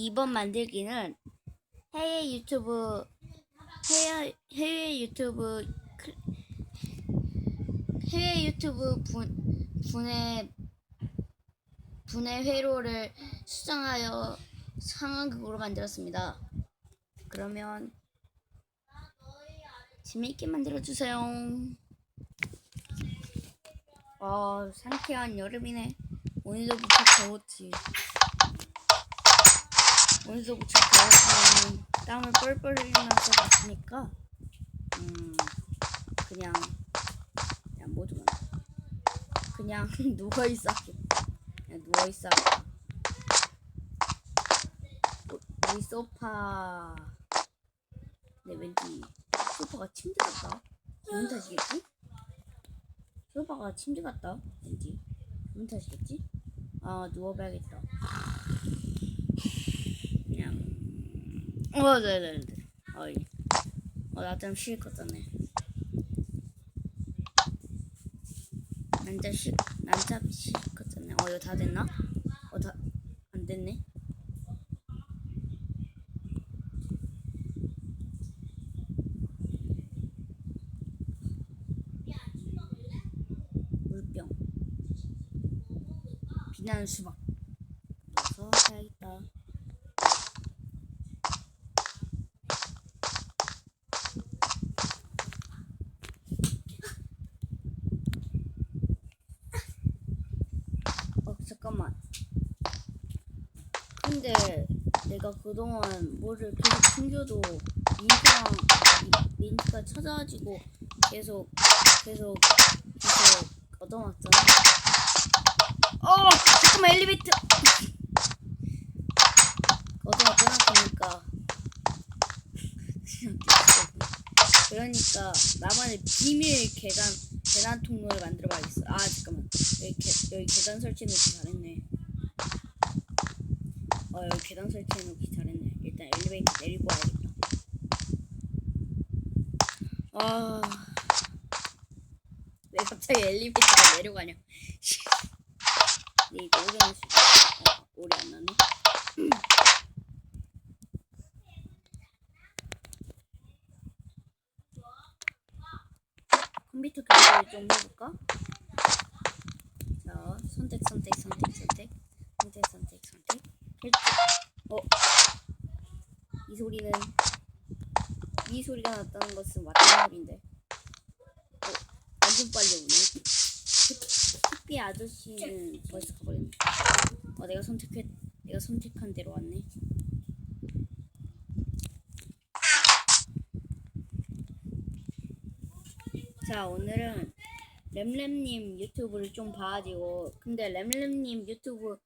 이번 만들기는 해외 유튜브 해외 해외 유튜브 클- 해외 유튜브 분 분의 분의 회로를 수정하여 상황극으로 만들었습니다. 그러면 재미있게 만들어 주세요. 와 상쾌한 여름이네. 오늘도 무척 더웠지. 무척 더웠지만 땀을 뻘뻘 흘리면서 왔으니까 음 그냥 그냥 뭐 좀. 그냥 누워 있어. 그냥 누워 있어. 우리 소파. 네 왠지 소파가 침대 같다. 기분 탓이겠지? 소파가 침대 같다. 왠지 기분 탓이겠지? 아 누워봐야겠다. 어 네네네. 어이. 어 나좀 쉴것 같네. 난자 쉴 난자 쉴것 같네. 어 이거 다 됐나? 어 다 안 됐네. 물병 비나는 수박 넣어서 사야겠다 어 잠깐만 근데 내가 그동안 뭐를 계속 숨겨도 민트랑 이- 민트가 찾아가지고 계속 계속 계속 얻어맞잖아. 어 잠깐만 엘리베이터. 얻어맞잖아 그러니까. 그러니까 나만의 비밀 계단 계단 통로를 만들어봐야겠어. 아 잠깐만 여기 계, 여기 계단 설치해놓기 잘했네. 어 여기 계단 설치해놓기 잘했네. 일단 엘리베이터 내리고 와야겠다. 아. 왜 갑자기 엘리베이터가 내려가냐? 근데 이거 오래 할 수, 어, 오래 안 나네. 컴퓨터 교체를 좀 해볼까? 자, 선택, 선택, 선택, 선택. 어, 이 소리는 이 소리가 났다는 것은 맞다는 소리인데. 어, 완전 빨리 오네. 특비 아저씨는 벌써 가버렸네. 어, 내가 선택했, 내가 선택한 대로 왔네. 자, 오늘은 램램님 유튜브를 좀 봐가지고, 근데 램램님 유튜브,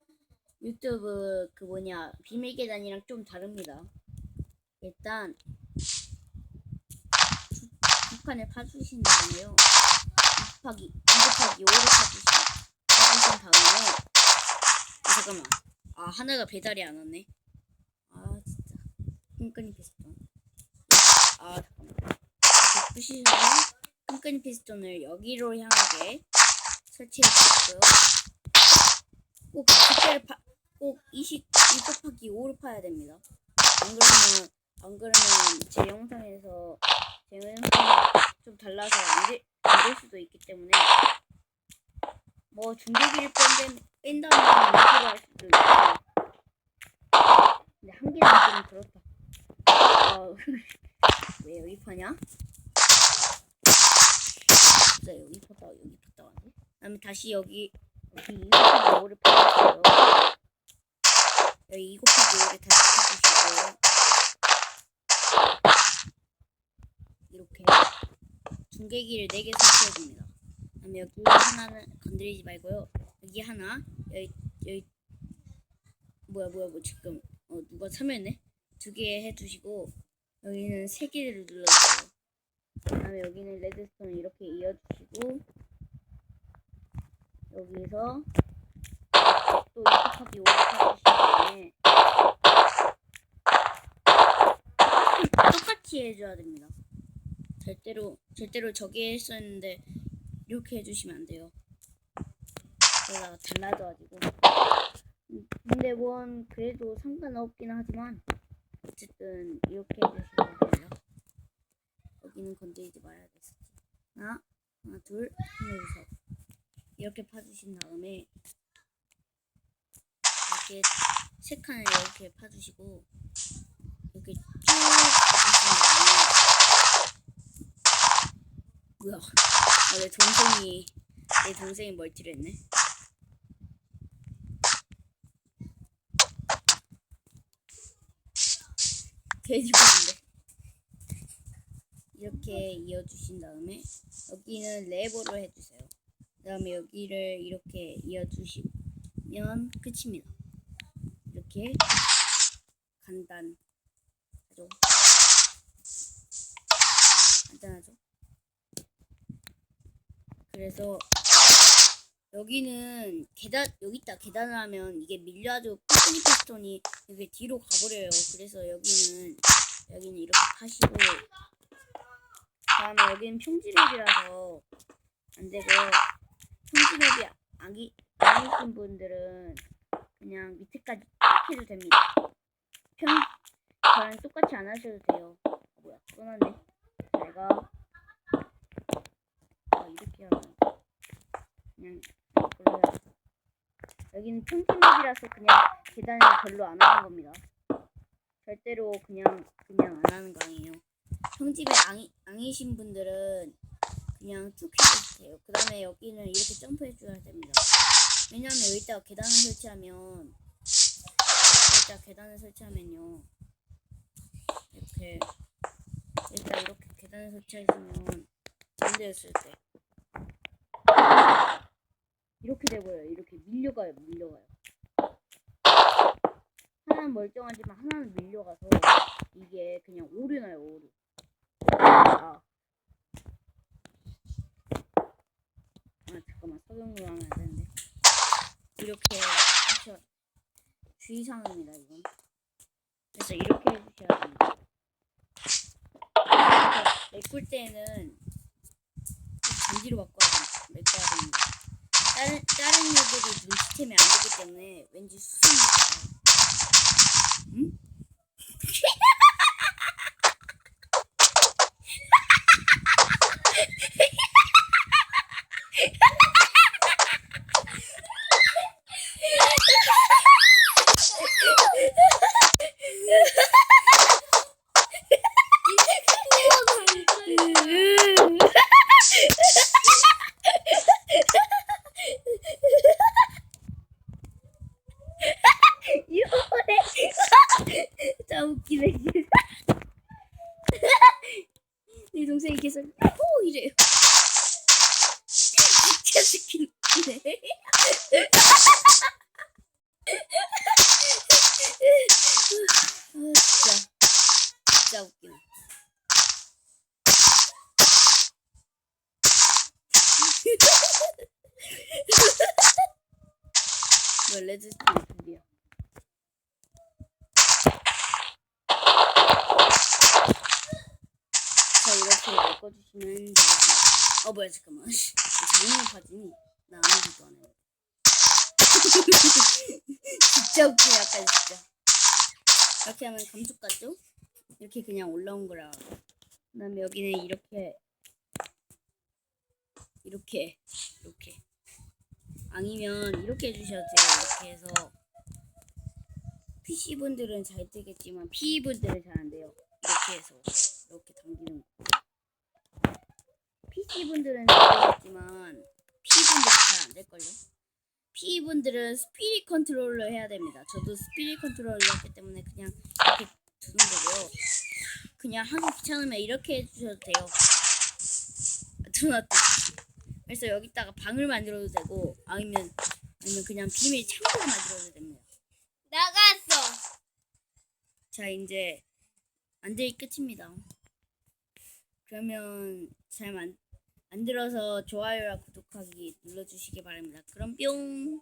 유튜브 그 뭐냐, 비밀 계단이랑 좀 다릅니다. 일단, 판을 파주신 다음에요. 2 곱하기 2 곱하기 5를 파주신, 파주신 다음에 아, 잠깐만. 아 하나가 배달이 안 왔네. 아 진짜. 끈끈이 피스톤. 아 잠깐만. 부시는 끈끈이 피스톤을 여기로 향하게 설치해 주고요. 꼭 그때를 파, 꼭 20, 2 곱하기 5를 파야 됩니다. 안 그러면 안 그러면 제 영상에서 제 영상이 좀 달라서 안 될 안 될 수도 있기 때문에 뭐 중계기를 뺀다면 뺀다면 무시로 할 수도 있고. 근데 한 개는 좀 그렇다. 어, 왜 여기 파냐? 진짜 여기 파다. 여기 파다 가네 그다음에 다시 여기 여기 2 곱하기 5를 파주세요 여기 2 곱하기 5를 다시 파주시고요 이렇게 중계기를 4개 설치해줍니다 그다음에 여기 하나는 건드리지 말고요. 여기 하나, 여기 여기 뭐야 뭐야 뭐 지금 어 누가 참여했네? 두 개 해주시고 여기는 세 개를 눌러주세요. 그다음에 여기는 레드스톤을 이렇게 이어주시고 여기서 또 이렇게 오를 해주신 다음에 똑같이 해줘야 됩니다. 절대로 절대로 저기 했었는데 이렇게 해주시면 안 돼요. 제가 달라져가지고 음, 근데 뭔 그래도 상관없긴 하지만 어쨌든 이렇게 해주시면 돼요. 여기는 건드리지 말아야겠지. 하나, 하나, 둘, 하나, 둘, 셋. 이렇게 파주신 다음에 이렇게 세 칸을 이렇게 파주시고 이렇게 쭉 다음에 뭐야? 아, 내 동생이 내 동생이 멀티를 했네. 돼지고기인데 이렇게 이어주신 다음에 여기는 레버로 해주세요. 그 다음에 여기를 이렇게 이어주시면 끝입니다. 이렇게 간단 하죠. 간단하죠. 그래서 여기는 계단 여기 있다 계단을 하면 이게 밀려가지고 피스톤이 피스톤이 이게 뒤로 가버려요. 그래서 여기는 여기는 이렇게 파시고 다음에 여기는 평지맵이라서 안 되고 평지맵이 아기 아니신 분들은 그냥 밑에까지 쭉 해도 됩니다. 평 저랑 똑같이 안 하셔도 돼요. 어, 뭐야 끊었네. 제가 아, 이렇게 하면 그냥 그러면 여기는 평지맵이라서 그냥 계단을 별로 안 하는 겁니다. 절대로 그냥 그냥 안 하는 거 아니에요. 평집에 앙이, 앙이신 분들은 그냥 쭉 해주세요. 그 다음에 여기는 이렇게 점프해 줘야 됩니다. 왜냐하면 여기다가 계단을 설치하면 여기다 계단을 설치하면요 이렇게 일단 이렇게 계단을 설치하시면 안 되었을 때 이렇게 돼버려요. 이렇게 밀려가요. 밀려가요. 하나는 멀쩡하지만 하나는 밀려가서 이게 그냥 오류나요. 오류. 아. 아 잠깐만 석영으로 하면 안 되는데 이렇게 주의사항입니다 이건. 그래서 이렇게 해주셔야 됩니다. 메꿀 때는 전지로 바꿔야 됩니다. 메꿔야 됩니다. 다른 다른 애들이 눈치채면 안 되기 때문에 왠지 수상할 거예요 웃기네. 내 동생이 계속 호 이래요 진짜 스킨 웃기네. 아 진짜. 진짜 웃기네. 뭐 레드스톤 드디어 자 이렇게 바꿔주시면 되겠습니다. 어 뭐야 잠깐만 장난 파지니 나 아무것도 안 해. 진짜 웃기네 약간 진짜. 이렇게 하면 감쪽 같죠? 이렇게 그냥 올라온 거라. 그 다음에 여기는 이렇게 이렇게 이렇게 아니면 이렇게 해주셔도 돼요. 이렇게 해서 PC 분들은 잘 되겠지만 PE 분들은 잘 안 돼요. 이렇게 해서 이렇게 당기는 거. PC 분들은 잘 되겠지만 PE 분들은 잘 안 될걸요. PE 분들은 스피릿 컨트롤러 해야 됩니다. 저도 스피릿 컨트롤러 했기 때문에 그냥 이렇게 두는 거고요. 그냥 하기 귀찮으면 이렇게 해주셔도 돼요. 두나또 그래서 여기다가 방을 만들어도 되고 아니면 아니면 그냥 비밀 창고를 만들어도 됩니다. 나갔어. 자 이제 만들기 끝입니다. 그러면 잘 만, 만들어서 좋아요와 구독하기 눌러주시기 바랍니다. 그럼 뿅.